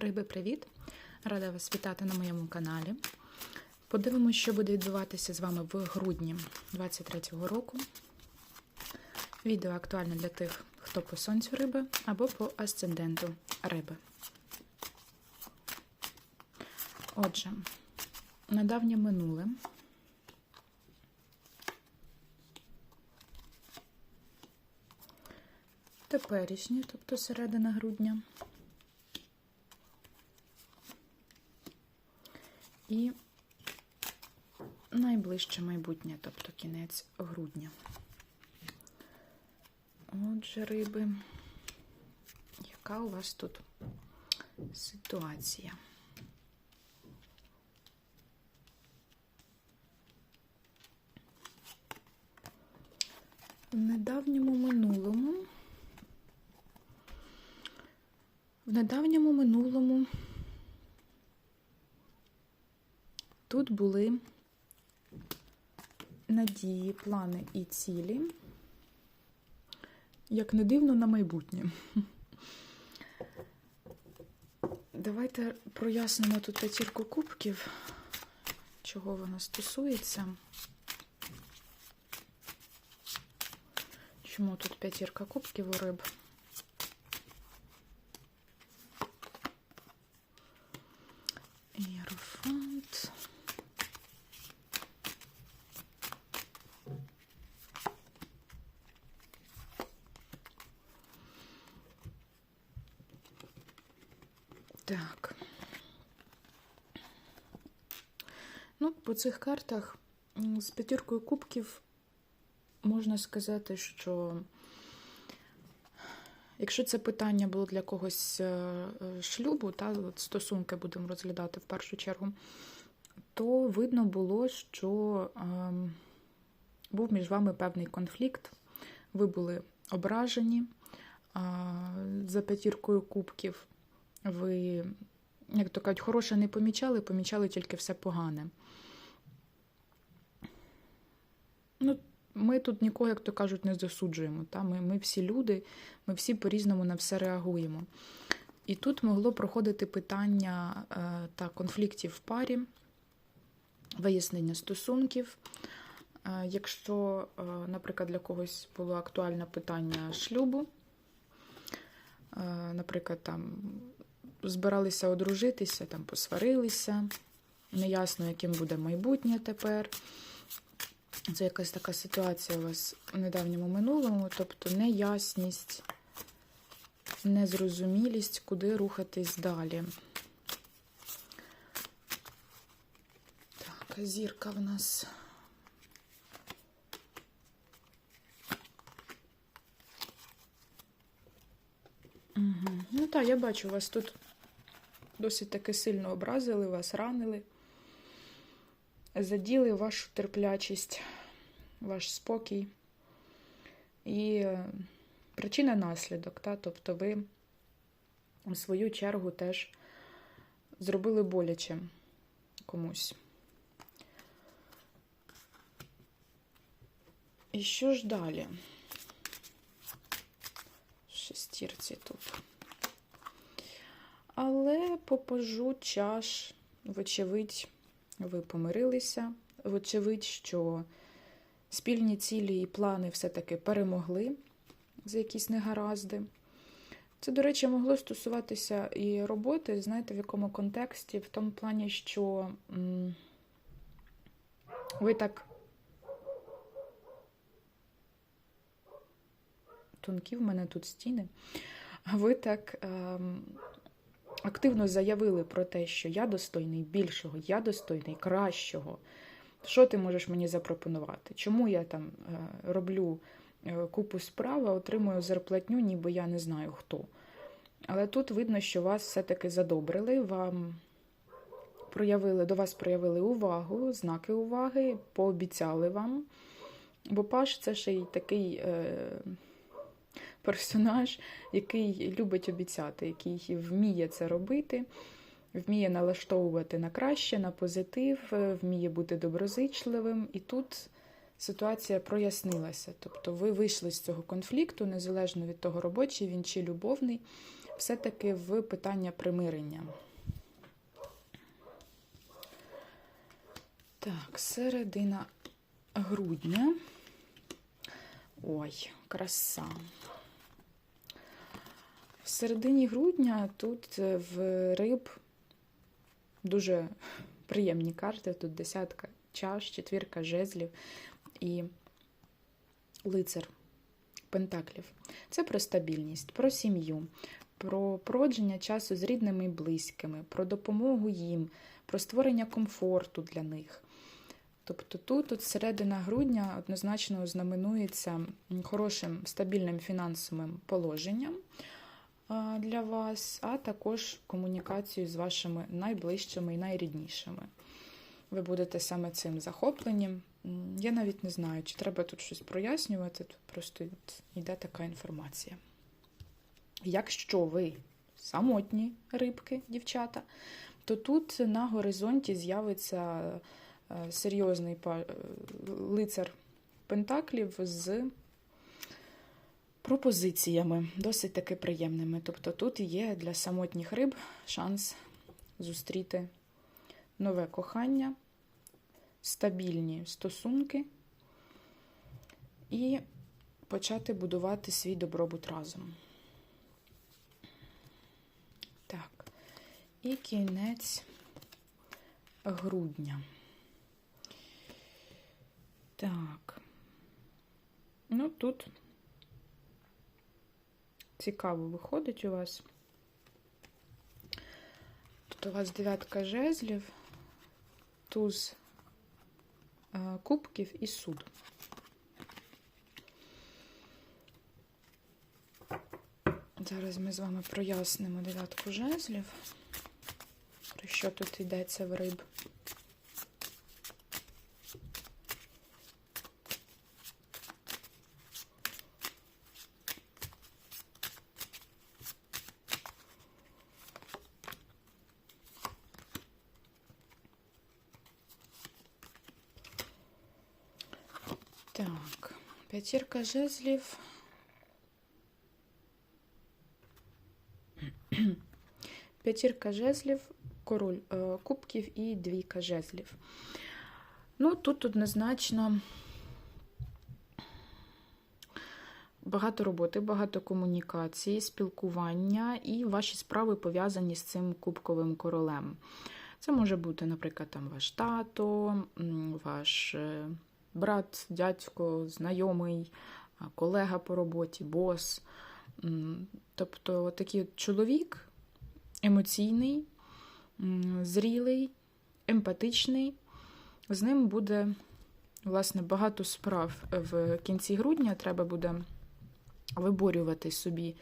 Риби, привіт! Рада вас вітати на моєму каналі. Подивимося, що буде відбуватися з вами в грудні 2023 року. Відео актуальне для тих, хто по сонцю риби або по асценденту риби. Отже, на давнє минуле теперішнє, тобто середина грудня. І найближче майбутнє, тобто кінець грудня. Отже, риби, яка у вас тут ситуація? В недавньому минулому. В недавньому минулому тут були надії, плани і цілі, як не дивно, на майбутнє. Давайте прояснимо тут п'ятірку кубків, чого вона стосується. Чому тут п'ятірка кубків у риб? Єрофант. Так. Ну, по цих картах з п'ятіркою кубків можна сказати, що якщо це питання було для когось е, е, шлюбу, та стосунки будемо розглядати в першу чергу, то видно було, що ем, був між вами певний конфлікт, ви були ображені за п'ятіркою кубків. Ви, як то кажуть, хороше не помічали, помічали тільки все погане. Ну, ми тут нікого, як то кажуть, не засуджуємо. Та? Ми, ми всі люди, ми всі по-різному на все реагуємо. І тут могло проходити питання е, та конфліктів в парі, вияснення стосунків. Е, якщо, е, наприклад, для когось було актуальне питання шлюбу, наприклад, там збиралися одружитися, там посварилися, неясно, яким буде майбутнє тепер. Це якась така ситуація у вас у недавньому минулому, тобто неясність, незрозумілість, куди рухатись далі. Так, зірка в нас. Угу. Ну так, я бачу, у вас тут досить таки сильно образили, вас ранили, заділи вашу терплячість, ваш спокій. І е, причина наслідок, та? тобто ви в свою чергу теж зробили боляче комусь. І що ж далі? Шестірці тут. Але по пажу чаш, вочевидь, ви помирилися. Вочевидь, що спільні цілі і плани все-таки перемогли за якісь негаразди. Це, до речі, могло стосуватися і роботи, знаєте, в якому контексті, в тому плані, що ви так тонкі в мене тут стіни, ви так ем, активно заявили про те, що я достойний більшого, я достойний кращого. Що ти можеш мені запропонувати? Чому я там е, роблю е, купу справ, отримую зарплатню, ніби я не знаю хто. Але тут видно, що вас все-таки задобрили, вам проявили, до вас проявили увагу, знаки уваги, пообіцяли вам. Бо Паш це ще й такий е, персонаж, який любить обіцяти, який вміє це робити, вміє налаштовувати на краще, на позитив, вміє бути доброзичливим. І тут ситуація прояснилася. Тобто ви вийшли з цього конфлікту, незалежно від того, робочий він чи любовний. все-таки в питання примирення. Так, середина грудня. Ой, краса. В середині грудня тут е, в риб дуже приємні карти. Тут десятка чаш, четвірка жезлів і лицар пентаклів. Це про стабільність, про сім'ю, про проводження часу з рідними і близькими, про допомогу їм, про створення комфорту для них. Тобто тут, от середина грудня однозначно знаменується хорошим стабільним фінансовим положенням для вас, а також комунікацією з вашими найближчими і найріднішими. Ви будете саме цим захоплені. Я навіть не знаю, чи треба тут щось прояснювати, тут просто йде така інформація. Якщо ви самотні рибки, дівчата, то тут на горизонті з'явиться е, серйозний е, лицар Пентаклів з пропозиціями, досить таки приємними. Тобто тут є для самотніх риб шанс зустріти нове кохання, стабільні стосунки і почати будувати свій добробут разом. Так, і кінець грудня. Так. Ну, тут цікаво виходить у вас. Тут у вас дев'ятка жезлів, туз е, кубків і суд. Зараз ми з вами прояснимо дев'ятку жезлів. Про що тут йдеться в риб? Так, п'ятірка жезлів. П'ятірка жезлів, король е, кубків і двійка жезлів. Ну, тут однозначно багато роботи, багато комунікації, спілкування і ваші справи пов'язані з цим кубковим королем. Це може бути, наприклад, там ваш тато, ваш е, брат, дядько, знайомий, колега по роботі, бос. Тобто такий чоловік емоційний, зрілий, емпатичний. З ним буде, власне, багато справ в кінці грудня. Треба буде виборювати собі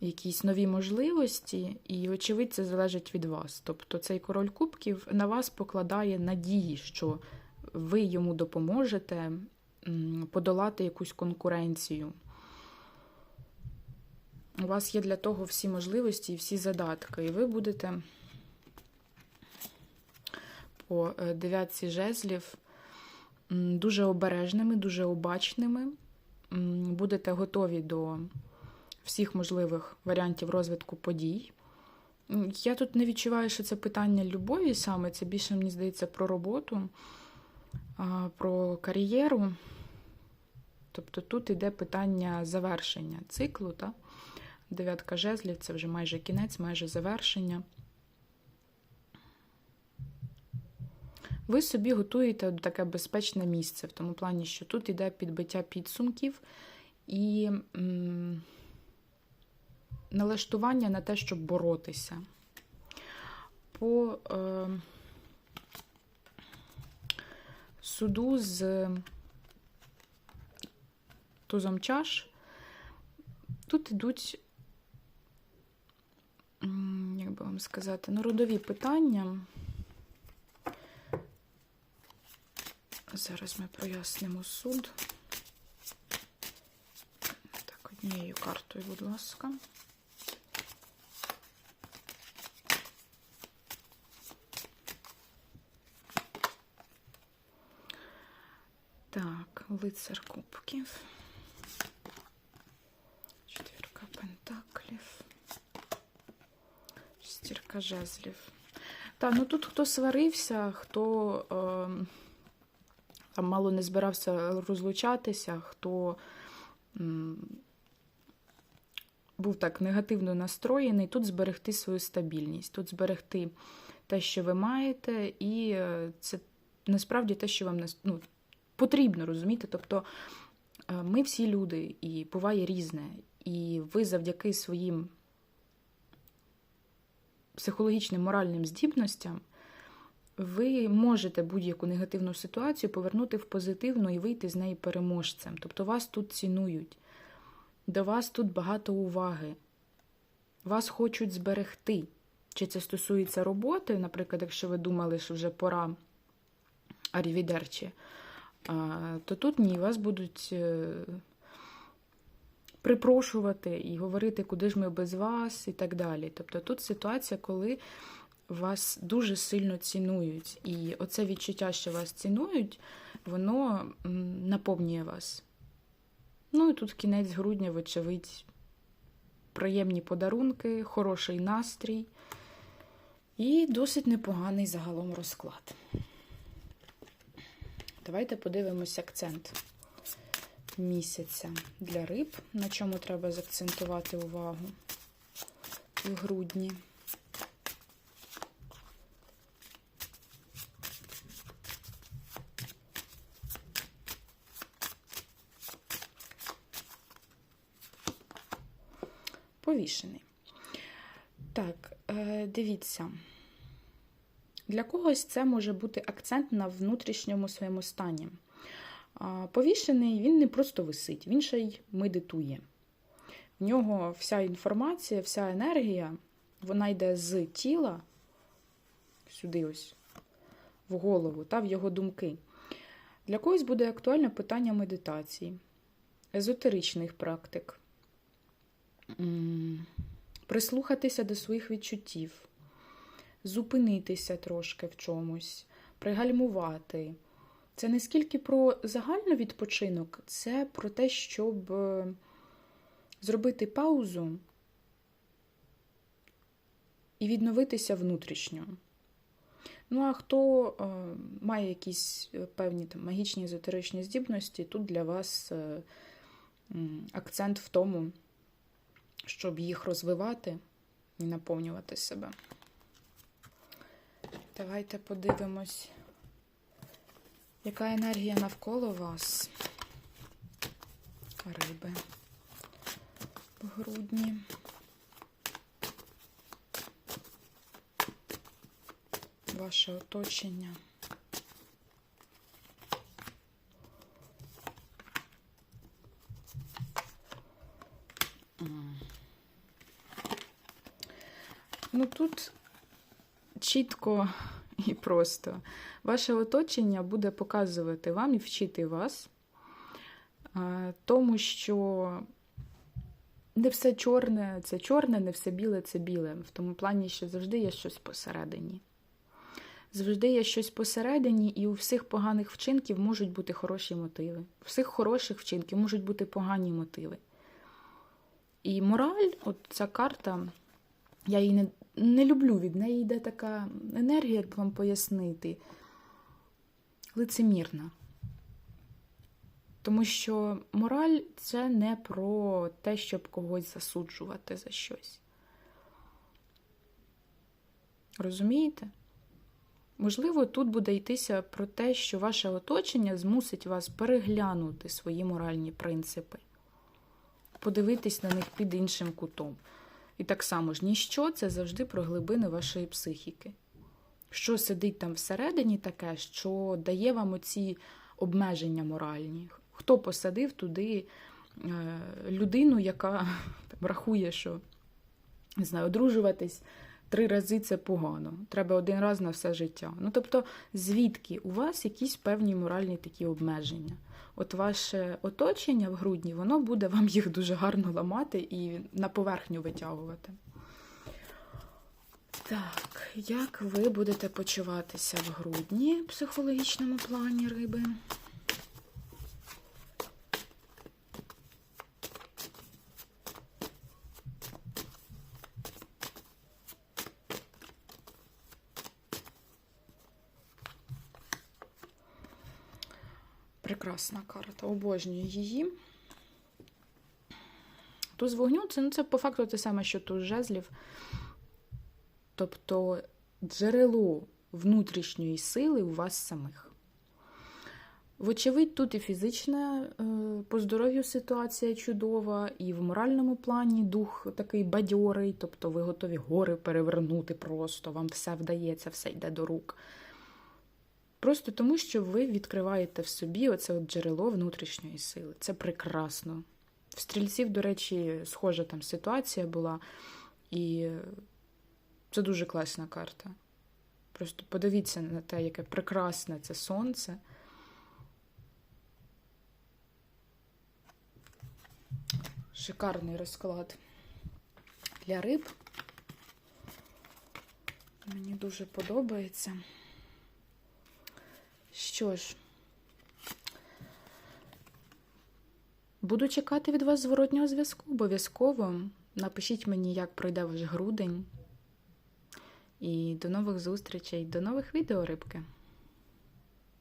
якісь нові можливості, і, очевидь, це залежить від вас. Тобто цей король кубків на вас покладає надії, що ви йому допоможете подолати якусь конкуренцію. У вас є для того всі можливості і всі задатки, і ви будете по е, дев'ятці жезлів дуже обережними, дуже обачними. Будете готові до всіх можливих варіантів розвитку подій. Я тут не відчуваю, що це питання любові саме, це більше, мені здається, про роботу, про кар'єру. Тобто тут йде питання завершення циклу. Та? Дев'ятка жезлів це вже майже кінець, майже завершення. Ви собі готуєте таке безпечне місце, в тому плані, що тут йде підбиття підсумків і м, налаштування на те, щоб боротися. По е, суду з тузом чаш тут ідуть, м, як би вам сказати, ну, родові питання. Зараз ми прояснимо суд. Так, однією картою, будь ласка. Так, лицар кубків. Четвірка пентаклів. Десятка жезлів. Так, ну тут хто сварився, хто е, там мало не збирався розлучатися, хто м, був так негативно настроєний, тут зберегти свою стабільність, тут зберегти те, що ви маєте, і е, це насправді те, що вам ну, потрібно, розумієте? Тобто е, ми всі люди, і буває різне. І ви завдяки своїм психологічним моральним здібностям ви можете будь-яку негативну ситуацію повернути в позитивну і вийти з неї переможцем. Тобто вас тут цінують, до вас тут багато уваги, вас хочуть зберегти. Чи це стосується роботи, наприклад, якщо ви думали, що вже пора арівідерчі, то тут ні, вас будуть е, припрошувати і говорити, куди ж ми без вас, і так далі. Тобто тут ситуація, коли вас дуже сильно цінують. І оце відчуття, що вас цінують, воно наповнює вас. Ну і тут кінець грудня, вочевидь, приємні подарунки, хороший настрій і досить непоганий загалом розклад. Давайте подивимось акцент місяця для риб, на чому треба заакцентувати увагу в грудні. Повішений. Так, е, дивіться. Для когось це може бути акцент на внутрішньому своєму стані. Повішений він не просто висить, він ще й медитує. В нього вся інформація, вся енергія, вона йде з тіла сюди ось, в голову та в його думки. Для когось буде актуальне питання медитації, езотеричних практик, прислухатися до своїх відчуттів, зупинитися трошки в чомусь, пригальмувати. Це не скільки про загальний відпочинок, це про те, щоб е, зробити паузу і відновитися внутрішньо. Ну, а хто е, має якісь е, певні там, магічні езотеричні здібності, тут для вас е, акцент в тому, щоб їх розвивати і наповнювати себе. Давайте подивимось, яка енергія навколо вас, риби в грудні. Ваше оточення. Ну тут чітко і просто. Ваше оточення буде показувати вам і вчити вас, е, тому що не все чорне це чорне, не все біле це біле. В тому плані, що завжди є щось посередині. Завжди є щось посередині, і у всіх поганих вчинків можуть бути хороші мотиви. У всіх хороших вчинків можуть бути погані мотиви. І мораль, от ця карта, я її не, не люблю, від неї йде така енергія, як вам пояснити, лицемірна. Тому що мораль це не про те, щоб когось засуджувати за щось. Розумієте? Можливо, тут буде йтися про те, що ваше оточення змусить вас переглянути свої моральні принципи, подивитись на них під іншим кутом. І так само ж ніщо це завжди про глибини вашої психіки. Що сидить там всередині таке, що дає вам оці обмеження моральні? Хто посадив туди е, людину, яка там, рахує, що не знаю, одружуватись три рази це погано. Треба один раз на все життя. Ну тобто, звідки у вас якісь певні моральні такі обмеження? От ваше оточення в грудні, воно буде вам їх дуже гарно ламати і на поверхню витягувати. Так, як ви будете почуватися в грудні в психологічному плані риби? Прекрасна карта, обожнюю її. Туз вогню це, ну, це по факту те саме, що туз жезлів. Тобто джерело внутрішньої сили у вас самих. Вочевидь, тут і фізична е, по здоров'ю ситуація чудова, і в моральному плані дух такий бадьорий, тобто ви готові гори перевернути просто, вам все вдається, все йде до рук. Просто тому, що ви відкриваєте в собі оце от джерело внутрішньої сили. Це прекрасно. В стрільців, до речі, схожа там ситуація була, і це дуже класна карта. Просто подивіться на те, яке прекрасне це сонце. Шикарний розклад для риб. Мені дуже подобається. Що ж, буду чекати від вас зворотнього зв'язку. Обов'язково напишіть мені, як пройде ваш грудень. І до нових зустрічей, до нових відео, рибки.